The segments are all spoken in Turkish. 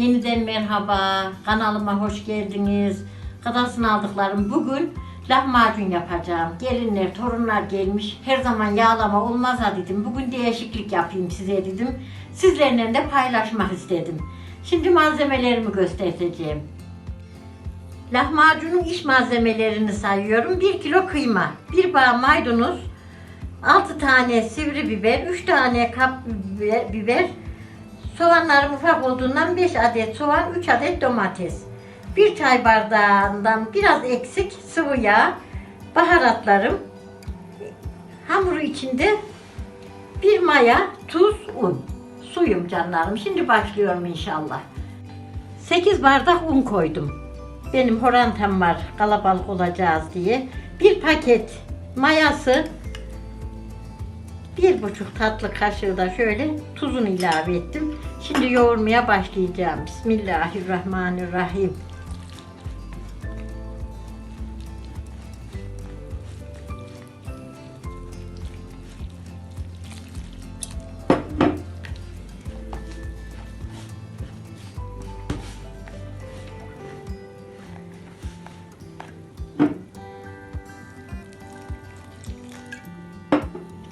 Yeniden merhaba. Kanalıma hoş geldiniz. Kadasını aldıklarım bugün lahmacun yapacağım. Gelinler, torunlar gelmiş. Her zaman yağlama olmaz ha dedim. Bugün değişiklik yapayım size dedim. Sizlerle de paylaşmak istedim. Şimdi malzemelerimi göstereceğim. Lahmacunun iç malzemelerini sayıyorum. 1 kilo kıyma, 1 bağ maydanoz, 6 tane sivri biber, 3 tane kap biber soğanlarım ufak olduğundan 5 adet soğan, 3 adet domates. 1 çay bardağından biraz eksik sıvı yağ, baharatlarım, hamuru içinde bir maya, tuz, un. Suyum canlarım. Şimdi başlıyorum inşallah. 8 bardak un koydum. Benim horantam var kalabalık olacağız diye. Bir paket mayası, bir buçuk tatlı kaşığı da şöyle tuzunu ilave ettim. Şimdi yoğurmaya başlayacağım. Bismillahirrahmanirrahim.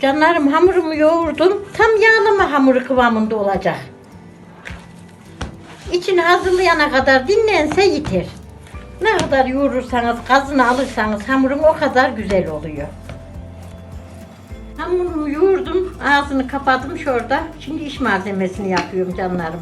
Canlarım hamurumu yoğurdum. Tam yağlama hamuru kıvamında olacak. İçini hazırlayana kadar dinlense yeter. Ne kadar yoğurursanız, gazını alırsanız hamurun o kadar güzel oluyor. Hamurumu yoğurdum, ağzını kapadım şurada. Şimdi iş malzemesini yapıyorum canlarım.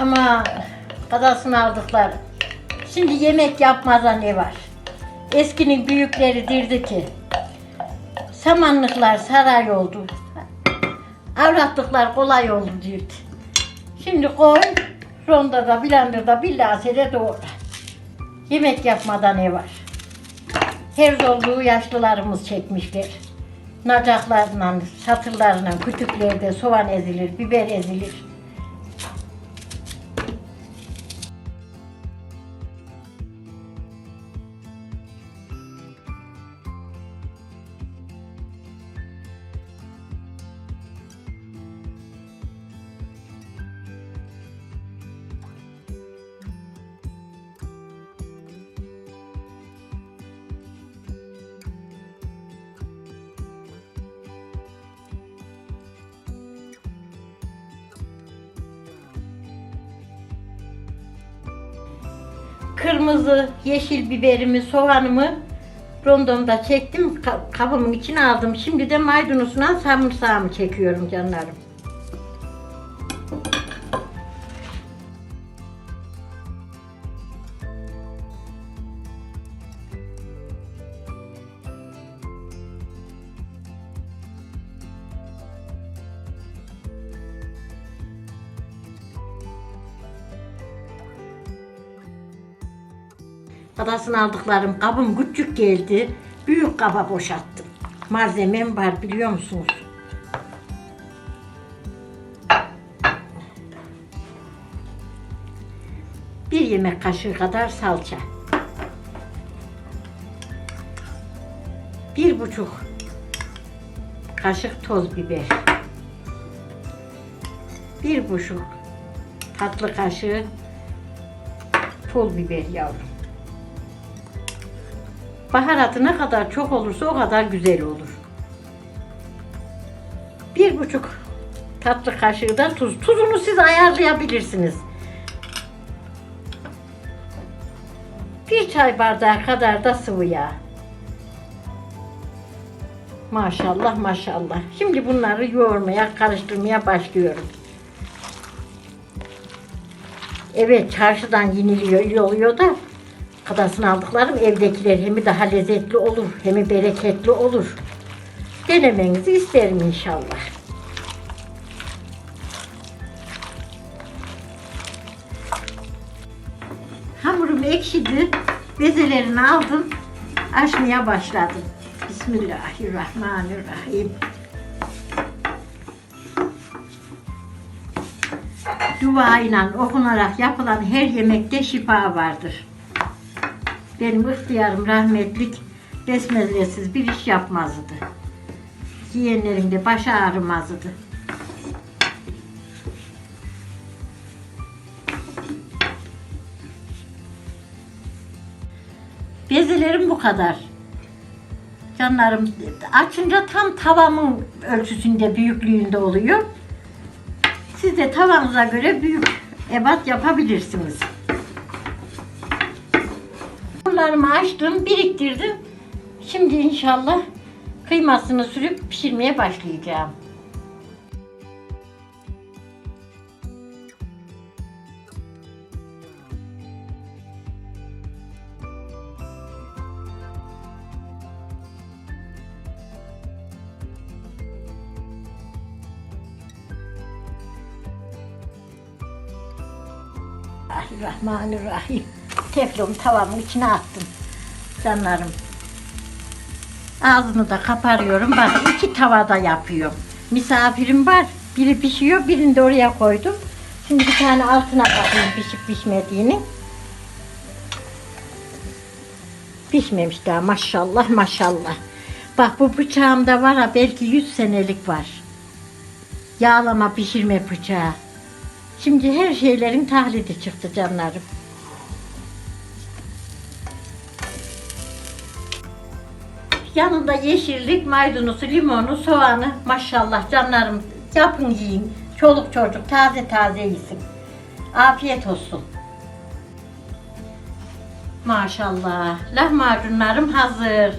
Ama kadasını aldıklar. Şimdi yemek yapmadan ne var? Eskinin büyükleri dirdi ki samanlıklar saray oldu. Avratlıklar kolay oldu dirdi. Şimdi koy rondada, blenderda, billasede doğra. Yemek yapmadan ne var? Her zorluğu yaşlılarımız çekmişler. Nacaklarla, satırlarla, kütüklerde soğan ezilir, biber ezilir. Kırmızı, yeşil biberimi, soğanımı rondomda çektim. ka- Kabımın içine aldım. Şimdi de maydanozla sarımsağımı çekiyorum canlarım. Kadasını aldıklarım kabım küçük geldi. Büyük kaba boşalttım. Malzemem var biliyor musunuz? Bir yemek kaşığı kadar salça. Bir buçuk kaşık toz biber. Bir buçuk tatlı kaşığı pul biber yavrum. Baharatı ne kadar çok olursa o kadar güzel olur. Bir buçuk tatlı kaşığı da tuz. Tuzunu siz ayarlayabilirsiniz. Bir çay bardağı kadar da sıvı yağ. Maşallah maşallah. Şimdi bunları yoğurmaya, karıştırmaya başlıyorum. Evet çarşıdan yeniliyor oluyor da kadasını aldıklarım evdekiler hem daha lezzetli olur hem bereketli olur. Denemenizi isterim inşallah. Hamurum ekşidi. Bezelerini aldım. Açmaya başladım. Bismillahirrahmanirrahim. Dua ile okunarak yapılan her yemekte şifa vardır. Benim ihtiyarım rahmetlik besmelesiz bir iş yapmazdı. Yiyenlerin de başı ağrımazdı. Bezelerim bu kadar. Canlarım açınca tam tavamın ölçüsünde, büyüklüğünde oluyor. Siz de tavanıza göre büyük ebat yapabilirsiniz. Bunlarımı açtım, biriktirdim. Şimdi inşallah kıymasını sürüp pişirmeye başlayacağım. Bismillahirrahmanirrahim. Teflon tavamın içine attım. Canlarım. Ağzını da kaparıyorum. Bak iki tavada yapıyorum. Misafirim var. Biri pişiyor, birini de oraya koydum. Şimdi bir tane altına bakayım pişip pişmediğini. Pişmemiş daha maşallah maşallah. Bak bu bıçağımda var ha belki 100 senelik var. Yağlama pişirme bıçağı. Şimdi her şeylerin tahlidi çıktı canlarım. Yanında yeşillik, maydanozu, limonu, soğanı maşallah canlarım yapın yiyin. Çoluk çocuk taze taze yesin. Afiyet olsun. Maşallah. Lahmacunlarım hazır.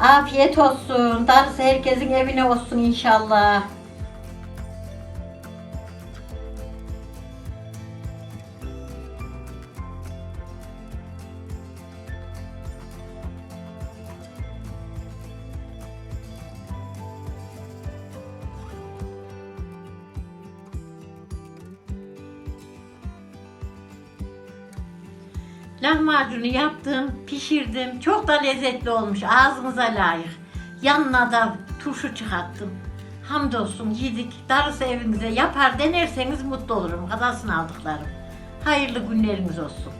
Afiyet olsun. Darısı herkesin evine olsun inşallah. Lahmacunu yaptım, pişirdim. Çok da lezzetli olmuş. Ağzınıza layık. Yanına da turşu çıkarttım. Hamdolsun yedik. Darısı evinize yapar denerseniz mutlu olurum. Kadasını aldıklarım. Hayırlı günleriniz olsun.